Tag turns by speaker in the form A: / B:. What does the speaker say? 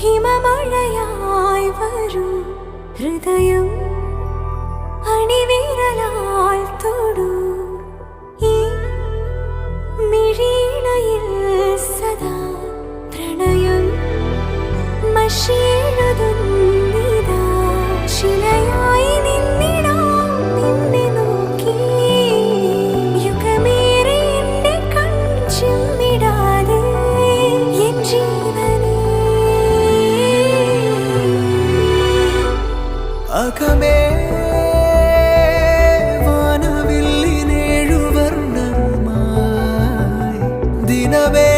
A: ഹിമമഴയായി വരും. ഹൃദയം അണിവിരലാൽ തൊടൂ. ഈ മിഴിയിണയിൽ സദാ പ്രണയം മഷി
B: രാഗമേ വാനവില്ലിനേഴുവർണമായി ദിനവേ